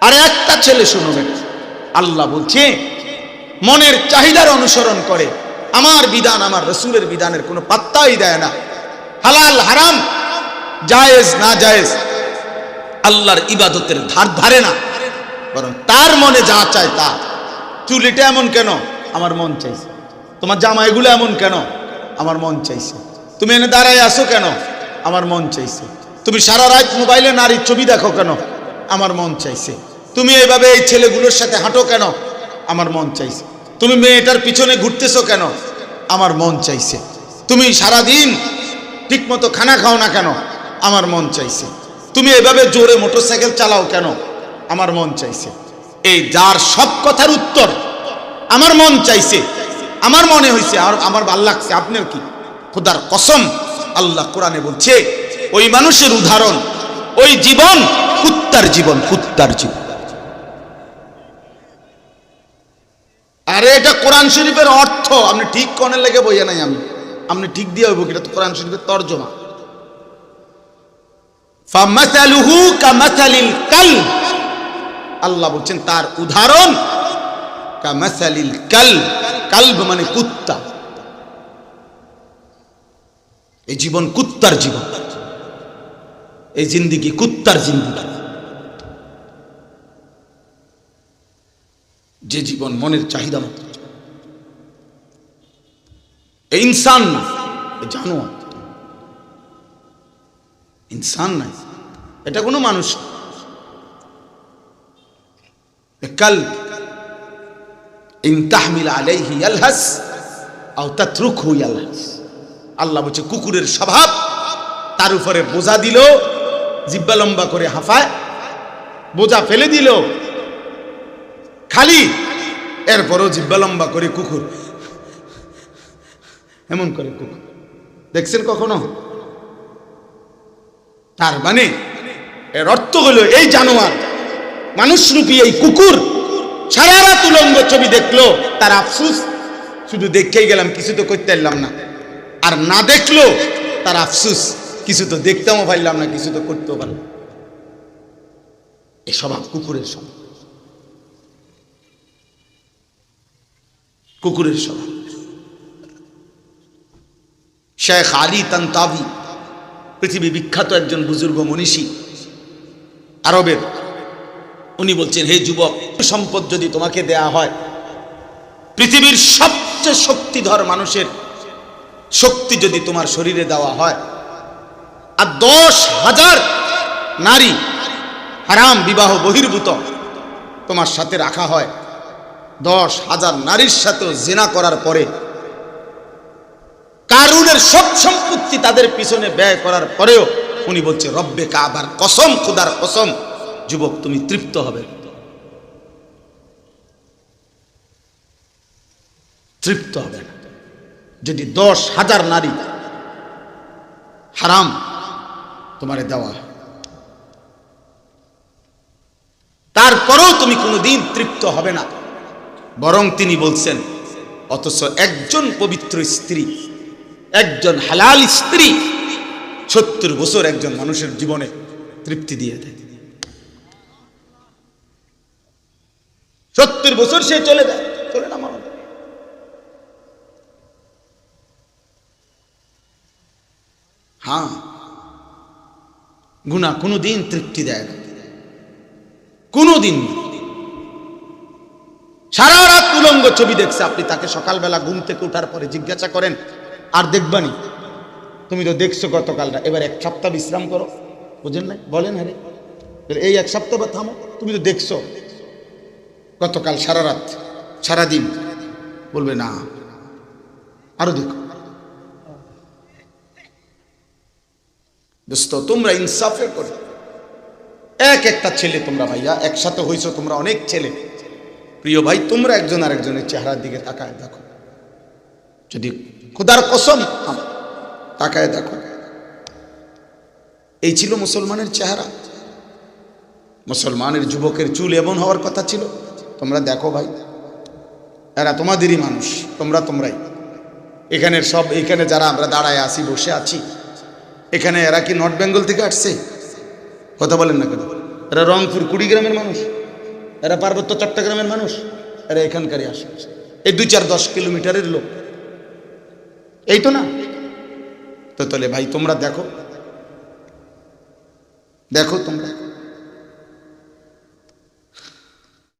আর একটা ছেলে শুনবেন আল্লাহ বলছে, মনের চাহিদার অনুসরণ করে। আমার বিধান আমার রসুলের বিধানের কোনো পাত্তাই দেয় না। হালাল, হারাম, জায়েজ, না জায়েজ, আল্লাহর ইবাদতের ধার ধারে না। বরং তার মনে যা চায় তা। চুলিটা এমন কেন? আমার মন চাইছে। তোমার জামা এগুলো এমন কেন? আমার মন চাইছে। তুমি এনে দাঁড়ায় আসো কেন? আমার মন চাইছে। তুমি সারা রাত মোবাইলে নারীর ছবি দেখো কেন? আমার মন চাইছে। তুমি এইভাবে এই ছেলেগুলোর সাথে হাঁটো কেন? আমার মন চাইছে। তুমি মেয়েটার পিছনে ঘুরতেছো কেন? আমার মন চাইছে। তুমি সারাদিন ঠিকমতো খানা খাও না কেন? আমার মন চাইছে। তুমি এভাবে জোরে মোটরসাইকেল চালাও কেন? আমার মন চাইছে। এই যার সব কথার উত্তর আমার মন চাইছে। আমার মনে হয়েছে আর আমার ভালো লাগছে, আপনার কি? খোদার কসম আল্লাহ কোরআনে বলছে, ওই মানুষের উদাহরণ, ওই জীবন কুত্তার জীবন কুত্তার জীবন। আরে, এটা কোরআন শরীফের অর্থ। আপনি ঠিক কনের লেগে বইয়া নাই আমি। আপনি ঠিক দিয়ে হইব এটা তো কোরআন শরীফের তর্জমা। আল্লাহ বলছেন, তার উদাহরণ কামাসালিল কাল কালব মানে কুত্তা। এই জীবন কুত্তার জীবন। এই জিন্দিগি, কুত্তার জিন্দিগি। যে জীবন মনের চাহিদা মতো। ইনসান না জানোয়ার। ইনসান নাই। এটা কোনো মানুষ কাল, ইন তাহমিল আলাইহি ইয়ালহাস, আও তাতরুকহু ইয়ালহাস। আল্লাহ বলছে, কুকুরের স্বভাব তার উপরে বোঝা দিল জিব্বা লম্বা করে হাফায়, বোঝা ফেলে দিল। খালি, এরপরও জিব্বা লম্বা করে কুকুর। এমন করে কুকুর। দেখছেন কখনো? তার মানে এর অর্থ হলো এই জানোয়ার মানুষরূপী এই কুকুর, সারা রাত উলঙ্গ ছবি দেখল, তার আফসুস, শুধু দেখেই গেলাম, কিছু তো করতে পারলাম না। আর না দেখল, তার আফসুস। কিছু তো দেখতেও পারলাম না, কিছু তো করতেও পারলাম এ স্বভাব কুকুরের স্বভাব। কুকুরের স্বভাব। শেখ আলী তান্তাবি, পৃথিবী বিখ্যাত একজন বুজুর্গ মনীষী, আরবের। উনি বলছেন, হে যুবক, সম্পদ যদি তোমাকে দেয়া হয়, পৃথিবীর সবচেয়ে শক্তিধর মানুষের শক্তি যদি তোমার শরীরে দেওয়া হয় আর দশ হাজার নারী হারাম, বিবাহ বহির্ভূত তোমার সাথে রাখা হয়। দশ হাজার নারীর সাথেও জেনা করার পরে কারুনের সব সম্পত্তি তাদের পিছনে ব্যয় করার পরেও উনি বলছে, রব্বে কাবার কসম, খুদার কসম, যুবক, তুমি তৃপ্ত হবে। তৃপ্ত হবে যদি দশ হাজার নারী হারাম তোমারে দেওয়া। তারপরেও তুমি কোনোদিন তৃপ্ত হবে না। বরং তিনি বলছেন, অথচ একজন পবিত্র স্ত্রী, একজন হালাল স্ত্রী সত্তর বছর একজন মানুষের জীবনে তৃপ্তি দিয়ে দেয়। সত্তর বছর সে চলে যায়, চলে না মানো হ্যাঁ গুণা কোনোদিন তৃপ্তি দেয় না। কোনোদিন না। সারা রাত উলঙ্গ ছবি দেখছে আপনি তাকে সকালবেলা ঘুম থেকে উঠার পরে জিজ্ঞাসা করেন আর দেখবানি তুমি তো দেখছ গতকালটা এবার এক সপ্তাহ বিশ্রাম করো। বুঝেন নাই? বলেন বলে, এই এক সপ্তাহ বা থামো তুমি তো দেখছ। গতকাল সারা রাত সারাদিন। বলবে না। আরও দেখো। দোস্ত, তোমরা ইনসাফে করে। এক একটা ছেলে তোমরা ভাইয়া, একসাথে হইছো তোমরা অনেক ছেলে। প্রিয় ভাই, তোমরা একজন আরেকজনের চেহারার দিকে তাকায় দেখো। যদি খুদার কসম তাকায় দেখো। এই ছিল মুসলমানের চেহারা। মুসলমানের যুবকের চুল এমন হওয়ার কথা ছিল। তোমরা দেখো ভাই, এরা তোমাদেরই মানুষ, তোমরা তোমরাই। এখানের সব, এখানে যারা আমরা দাঁড়ায় আছি, বসে আছি এখানে এরা কি নর্থ বেঙ্গল থেকে আসছে? কথা বলেন না কেন? এরা রংপুর, কুড়িগ্রামের মানুষ। এরা পার্বত্য চট্টগ্রামের মানুষ। এরা এখানকারই আসে এই দুই চার দশ কিলোমিটারের লোক। এই তো না? তো তাহলে ভাই, তোমরা দেখো। দেখো তোমরা।